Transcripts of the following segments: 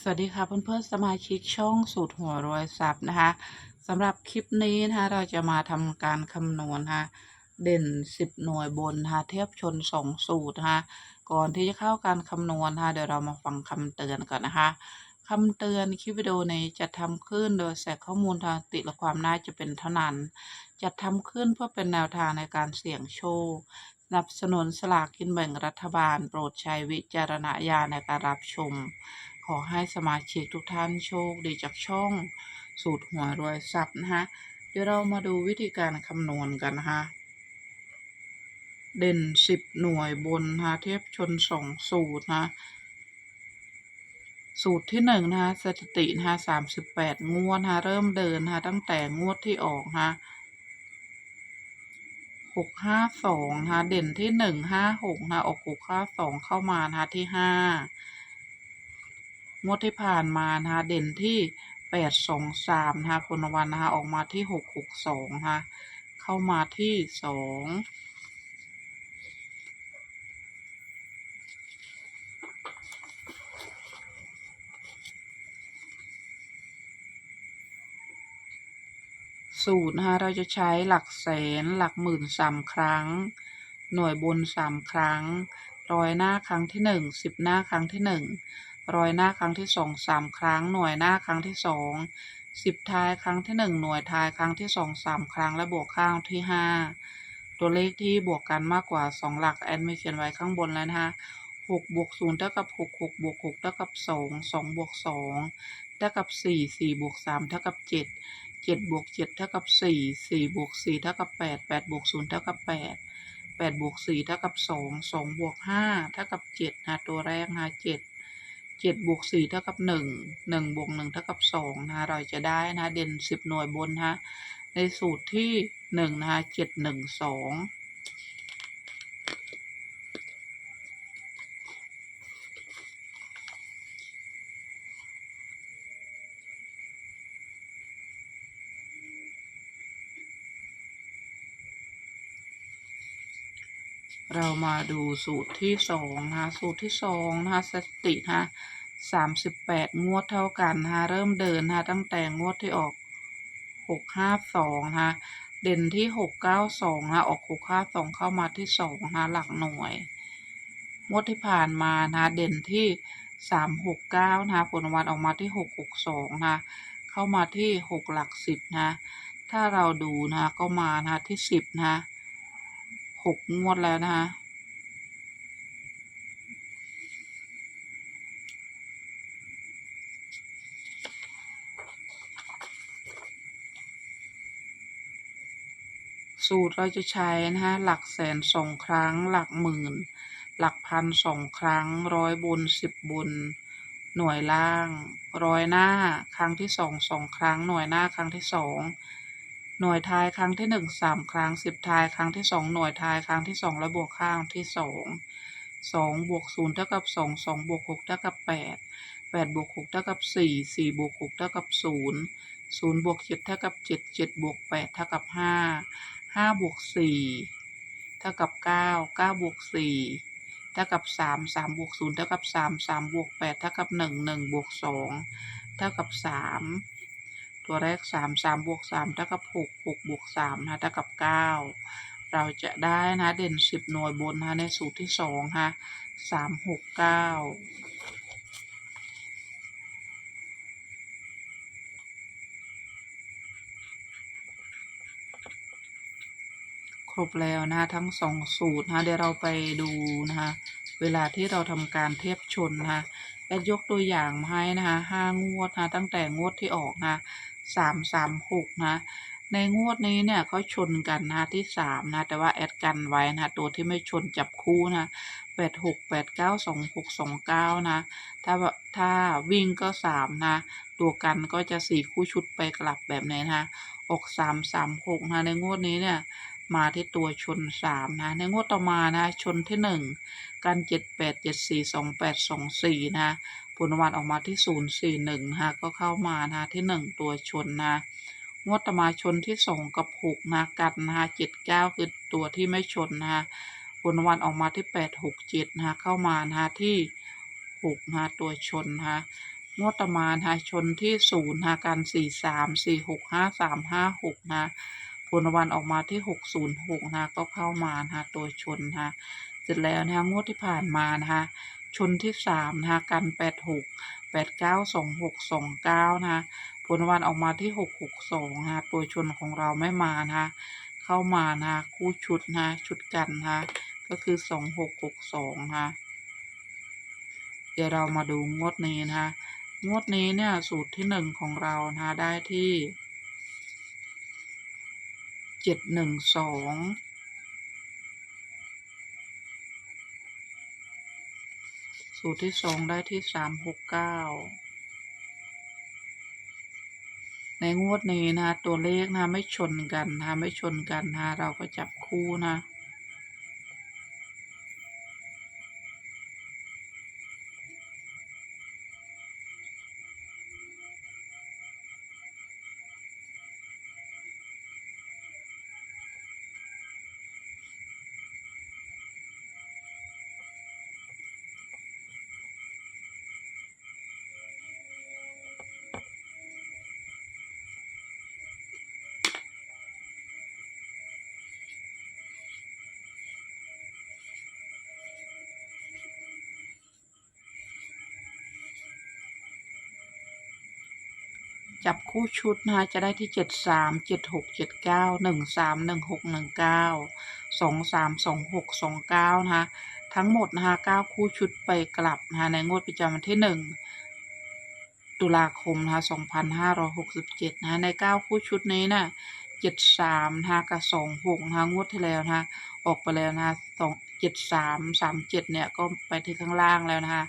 สวัสดีค่ะเพื่อนๆสมาชิกช่องสูตรหัวรวยทรัพย์นะคะสำหรับคลิปนี้นะคะเราจะมาทำการคำนวณนะคะเด่น 10 หน่วยบนนะคะเทียบชน 2 สูตรนะคะก่อนที่จะเข้าการคำนวณนะคะเดี๋ยวเรามาฟังคำเตือนก่อนนะคะคำเตือนคลิปวิดีโอนี้จะทำขึ้นโดยแสกข้อมูลทางติและความน่าจะเป็นเท่านั้นจะทำขึ้นเพื่อเป็นแนวทางในการเสี่ยงโชคสนับสนุนสลากกินแบ่งรัฐบาล โปรดใช้วิจารณญาณในการรับชม ขอให้สมาชิกทุกท่านโชคดีจากช่อง สูตรหัวรวยทรัพย์นะคะเดี๋ยวเรามาดูวิธีการคำนวณกันนะคะเด่นสิบหน่วยบนนะคะเทียบชนสองสูตรนะสูตรที่หนึ่งนะคะสถิตินะคะสามสิบแปดงวดนะคะเริ่มเดินนะคะตั้งแต่งวดที่ออกนะคะหกห้าสองนะคะเด่นที่หนึ่งห้าหกนะคะออกหกห้าสองเข้ามานะคะที่ห้า งวดที่ผ่านมานะคะเด่นที่แปดสองสามนะคะพลวันนะคะออกมาที่หกหกสองนะคะเข้ามาที่สองสูตรนะคะเราจะใช้หลักแสนหลักหมื่นสามครั้ง หน่วยบนสามครั้งร้อยหน้าครั้งที่หนึ่งสิบหน้าครั้งที่หนึ่ง ร้อยหน้าครั้งที่สองสามครั้ง หน่วยหน้าครั้งที่สองสิบท้ายครั้งที่หนึ่งหน่วยท้ายครั้งที่สองสามครั้งและบวกข้างที่ห้าตัวเลขที่บวกกันมากกว่าสองหลักแอดไม่เขียนไว้ข้างบนแล้วนะคะหกบวกศูนย์เท่ากับหกหกบวกหกเท่ากับสองสองบวกสองเท่ากับสี่สี่บวกสามเท่ากับเจ็ดเจ็ดบวกเจ็ดเท่ากับสี่สี่บวกสี่เท่ากับแปดแปดบวกศูนย์เท่ากับแปดแปดบวกสี่เท่ากับสองสองบวกห้าเท่ากับเจ็ดนะตัวแรกนะเจ็ด เจ็ดบวกสี่เท่ากับหนึ่งหนึ่งบวกหนึ่งเท่ากับสองนะคะเราจะได้นะเด่นสิบหน่วยบนฮะในสูตรที่หนึ่งนะคะเจ็ดหนึ่งสอง เรามาดูสูตรที่สองนะคะสูตรที่สองนะคะสตินะคะสามสิบแปดงวดเท่ากันนะคะเริ่มเดินนะคะตั้งแต่งวดที่ออกหกห้าสองนะคะเด่นที่หกเก้าสองนะคะออกหกห้าสองเข้ามาที่สองนะคะหลักหน่วย งวดที่ผ่านมานะคะเด่นที่สามหกเก้านะคะผลวัลออกมาที่หกหกสองนะคะเข้ามาที่หกหลักสิบนะ ถ้าเราดูนะก็มานะที่สิบนะ หกงวดแล้วนะคะ สูตรเราจะใช้นะคะหลักแสนสองครั้ง หลักหมื่น หลักพันสองครั้ง ร้อยบนสิบบนหน่วยล่าง ร้อยหน้าครั้งที่สองสองครั้ง หน่วยหน้าครั้งที่สอง หน่วยท้ายครั้งที่หนึ่งสามครั้งสิบท้ายครั้งที่สองหน่วยท้ายครั้งที่สองและบวกข้างที่สองสองบวกศูนย์เท่ากับสองสองบวกหกเท่ากับแปดแปดบวกหกเท่ากับสี่สี่บวกหกเท่ากับศูนย์ศูนย์บวกเจ็ดเท่ากับเจ็ดเจ็ดบวกแปดเท่ากับห้าห้าบวกสี่เท่ากับเก้าเก้าบวกสี่เท่ากับสามสามบวกศูนย์เท่ากับสามสามบวกแปดเท่ากับหนึ่งหนึ่งบวกสองเท่ากับสาม ตัวแรกสามสามบวกสามเท่ากับหกหกบวกสามนะเท่ากับเก้าเราจะได้นะเด่นสิบหน่วยบนนะในสูตรที่สองฮะสามหกเก้าครบแล้วนะคะทั้งสองสูตรนะคะเดี๋ยวเราไปดูนะคะเวลาที่เราทำการเทียบชนนะคะแอดยกตัวอย่างมาให้นะคะห้างวดนะตั้งแต่งวดที่ออกนะ สามสามหกนะในงวดนี้เนี่ยเขาชนกันนะที่สามนะ แต่ว่าแอดกันไว้นะตัวที่ไม่ชนจับคู่นะแปดหกแปดเก้าสองหกสองเก้านะถ้าถ้าวิ่งก็สามนะ ตัวกันก็จะสี่คู่ชุดไปกลับแบบนี้นะออกสามสามหกนะในงวดนี้เนี่ยมาที่ตัวชนสามนะ ในงวดต่อมานะชนที่หนึ่งกันเจ็ดแปดเจ็ดสี่สองแปดสองสี่นะ ผลรางวัลออกมาที่ศูนย์สี่หนึ่งนะก็เข้ามานะที่หนึ่งตัวชนนะงวดต่อมาชนที่สองกับหกนะกันนะเจ็ดเก้าคือตัวที่ไม่ชนนะผลรางวัลออกมาที่แปดหกเจ็ดนะเข้ามานะที่หกนะตัวชนนะงวดต่อมานะคะชนที่ศูนย์นะกันสี่สามสี่หกห้าสามห้าหกนะผลรางวัลออกมาที่หกศูนย์หกนะก็เข้ามานะคะตัวชนนะคะเสร็จแล้วนะคะงวดที่ผ่านมานะคะ ชนที่สามนะคะกันแปดหกแปดเก้าสองหกสองเก้านะคะผลวัลออกมาที่หกหกสองนะคะตัวชนของเราไม่มานะคะเข้ามานะคะคู่ชุดนะคะชุดกันนะคะก็คือสองหกหกสองนะคะเดี๋ยวเรามาดูงวดนี้นะคะงวดนี้เนี่ยสูตรที่หนึ่งของเรานะคะได้ที่เจ็ดหนึ่งสอง สูตรที่สองได้ที่สามหกเก้าในงวดนี้นะตัวเลขนะไม่ชนกันนะไม่ชนกันนะเราก็จับคู่นะ จับคู่ชุดนะคะจะได้ที่เจ็ดสามเจ็ดหกเจ็ดเก้าหนึ่งสามหนึ่งหกหนึ่งเก้าสองสามสองหกสองเก้านะคะทั้งหมดนะคะเก้าคู่ชุดไปกลับนะคะในงวดประจำวันที่หนึ่งตุลาคมนะคะสองพันห้าร้อยหกสิบเจ็ดนะคะในเก้าคู่ชุดนี้นะ่ะเจ็ดสามนะคะกับสองหกนะคะงวดที่แล้วนะคะออกไปแล้วนะคะสองเจ็ดสามสามเจ็ดเนี่ยก็ไปที่ข้างล่างแล้วนะคะ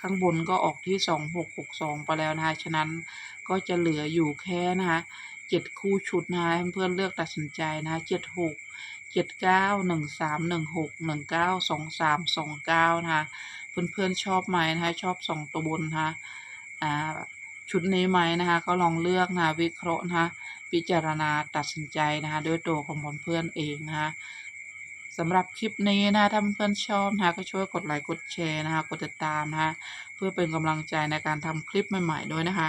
ข้างบนก็ออกที่สองหกหกสองไปแล้วนะคะฉะนั้น ก็จะเหลืออยู่แค่นะคะเจ็ดคู่ชุดนะคะเพื่อนเลือกตัดสินใจนะคะเจ็ดหกเจ็ดเก้าหนึ่งสามหนึ่งหกหนึ่งเก้าสองสามสองเก้านะคะเพื่อนๆชอบไหมนะคะชอบสองตัวบนนะคะอ่าชุดนี้ไหมนะคะก็ลองเลือกนะวิเคราะห์นะคะพิจารณาตัดสินใจนะคะด้วยตัวของเพื่อนเองนะคะสำหรับคลิปนี้นะถ้าเพื่อนชอบนะคะก็ช่วยกดไลค์กดแชร์นะคะกดติดตามนะคะเพื่อเป็นกำลังใจในการทำคลิปใหม่ ๆ ด้วยนะคะ